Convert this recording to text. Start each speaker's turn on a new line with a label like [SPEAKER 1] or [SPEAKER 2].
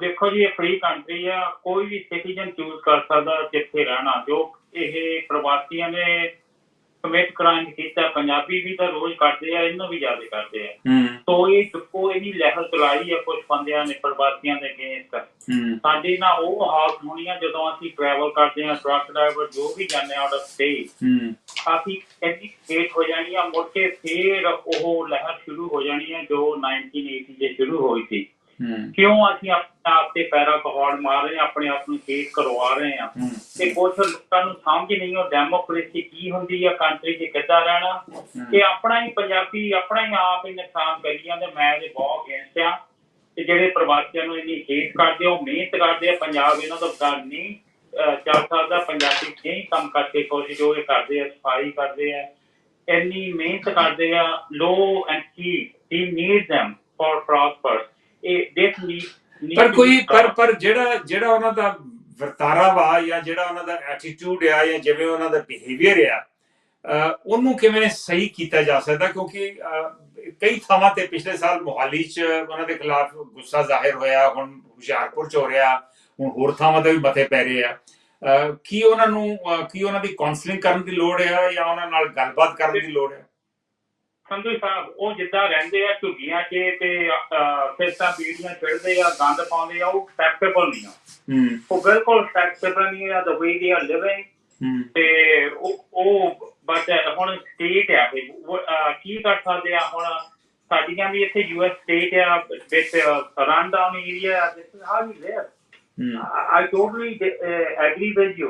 [SPEAKER 1] ਦੇਖੋ ਜੀ ਇਹ ਫ੍ਰੀ ਕੰਟਰੀ ਆ ਕੋਈ ਵੀ ਸਿਟੀਜ਼ਨ ਚੂਜ਼ ਕਰ ਸਕਦਾ ਜਿੱਥੇ ਰਹਿਣਾ। ਜੋ ਇਹ ਪ੍ਰਵਾਸੀਆਂ ਨੇ ਕਮਿਟ ਕ੍ਰਾਈਮ ਕੀਤਾ ਪੰਜਾਬੀ ਵੀ ਤਾਂ ਰੋਜ਼ ਕਰਦੇ ਆ ਇਹਨੂੰ ਵੀ ਜ਼ਿਆਦਾ ਕਰਦੇ ਆ। ਸੋ ਇਹ ਚੁੱਕੋ ਇਹਦੀ ਲਹਿਰ ਚਲਾਈ ਆ ਕੁਝ ਬੰਦਿਆਂ ਨੇ ਪ੍ਰਵਾਸੀਆਂ ਦੇ ਅਗੇਂਸਟ ਸਾਡੀ ਨਾ ਉਹ ਹਾਲਤ ਹੋਣੀ ਆ ਜਦੋਂ ਅਸੀਂ ਟਰੈਵਲ ਕਰਦੇ ਆ ਟਰੱਕ ਡਰਾਈਵਰ ਜੋ ਵੀ ਜਾਂਦੇ ਆਊਟ ਆਫ ਸਟੇਟ ਕਾਫੀ ਐਡੀ ਸਟੇਟ ਹੋ ਜਾਣੀ ਆ ਮੁੜ ਕੇ ਫੇਰ ਉਹ ਲਹਿਰ ਸ਼ੁਰੂ ਹੋ ਜਾਣੀ ਆ ਜੋ 1980 ਦੇ ਸ਼ੁਰੂ ਹੋਈ ਸੀ। ਕਿਉਂ ਅਸੀਂ ਆਪਣੇ ਆਪ ਤੇ ਪੈਰਾ ਪਹਾੜ ਮਾਰ ਰਹੇ ਆ ਆਪਣੇ ਆਪ ਨੂੰ ਖੇਤ ਕਰਵਾ ਰਹੇ ਆ ਤੇ ਕੁਝ ਲੋਕਾਂ ਨੂੰ ਸਮਝ ਨਹੀਂ ਉਹ ਡੈਮੋਕ੍ਰੇਸੀ ਕੀ ਹੁੰਦੀ ਆ ਕੰਟਰੀ 'ਚ ਕਿੱਦਾਂ ਰਹਿਣਾ? ਕਿ ਆਪਣਾ ਹੀ ਪੰਜਾਬੀ ਆਪਣਾ ਹੀ ਆਪ ਹੀ ਨੁਕਸਾਨ ਕਰੀ ਜਾਂਦੇ ਮੈਂ ਇਹਦੇ ਬਹੁਤ ਅਗੇਂਸਟ ਆ ਤੇ ਜਿਹੜੇ ਪ੍ਰਵਾਸੀਆਂ ਨੂੰ ਇੰਨੀ ਹੇਟ ਕਰਦੇ ਉਹ ਮਿਹਨਤ ਕਰਦੇ ਆ ਪੰਜਾਬ ਇਹਨਾਂ ਤੋਂ ਗੱਲ ਨਹੀਂ ਅਹ, ਚੱਲ ਸਕਦਾ ਪੰਜਾਬੀ ਨਹੀਂ ਕੰਮ ਕਰਕੇ ਕੋਸ਼ਿਸ਼ ਜੋ ਇਹ ਕਰਦੇ ਆ ਸਫ਼ਾਈ ਕਰਦੇ ਆ। ਇੰਨੀ ਮਿਹਨਤ ਕਰਦੇ ਆ ਲੋ and he he need them for prosper ਇਹ ਦਿਸ ਨੀਡ
[SPEAKER 2] ਪਰ ਕੋਈ ਪਰ ਪਰ ਜਿਹੜਾ ਜਿਹੜਾ ਉਹਨਾਂ ਦਾ ਵਰਤਾਰਾ ਵਾ ਜਾਂ ਜਿਹੜਾ ਉਹਨਾਂ ਦਾ ਐਟੀਟਿਊਡ ਆ ਜਾਂ ਜਿਵੇਂ ਉਹਨਾਂ ਦਾ ਬਿਹੇਵੀਅਰ ਆ ਉਹਨੂੰ ਕਿਵੇਂ ਸਹੀ ਕੀਤਾ ਜਾ ਸਕਦਾ? ਕਿਉਂਕਿ ਕਈ ਥਾਵਾਂ ਤੇ ਪਿਛਲੇ ਸਾਲ ਮੋਹਾਲੀ 'ਚ ਉਹਨਾਂ ਦੇ ਖਿਲਾਫ ਗੁੱਸਾ ਜ਼ਾਹਿਰ ਹੋਇਆ ਹੁਣ ਹੁਸ਼ਿਆਰਪੁਰ 'ਚ ਹੋ ਰਿਹਾ ਹੁਣ ਹੋਰ ਥਾਵਾਂ ਤੇ ਵੀ ਮਤੇ ਪੈ ਰਹੇ ਆ। ਕੀ ਉਹਨਾਂ ਨੂੰ ਕੀ ਉਹਨਾਂ ਦੀ ਕਾਉਂਸਲਿੰਗ ਕਰਨ ਦੀ ਲੋੜ ਹੈ ਜਾਂ ਉਹਨਾਂ ਨਾਲ ਗੱਲਬਾਤ ਕਰਨ ਦੀ ਲੋੜ ਹੈ
[SPEAKER 1] ਸੰਧੂ ਸਾਹਿਬ ਉਹ ਜਿੱਦਾਂ ਰਹਿੰਦੇ ਆ ਝੁੱਗੀਆਂ 'ਚ ਤੇ ਫਿਰ ਤਾਂ ਬੀੜੀਆਂ ਚੜਦੇ ਆ ਗੰਦ ਪਾਉਂਦੇ ਆ ਉਹ ਐਕਸੈਪਟੇਬਲ ਨਹੀਂ ਆ।
[SPEAKER 2] ਹੂੰ।
[SPEAKER 1] ਉਹ ਬਿਲਕੁਲ ਐਕਸੈਪਟੇਬਲ ਨਹੀਂ ਆ way they are living
[SPEAKER 2] ਹੂੰ।
[SPEAKER 1] ਤੇ ਉਹ ਉਹ ਬਟ ਹੁਣ ਸਟੇਟ ਆ ਅਹ, ਕੀ ਕਰ ਸਕਦੇ ਆ ਹੁਣ? ਸਾਡੀਆਂ ਵੀ ਇੱਥੇ ਯੂਐਸ ਸਟੇਟ ਆ ਵਿੱਚ run down area this how you live totally uh, agree with you.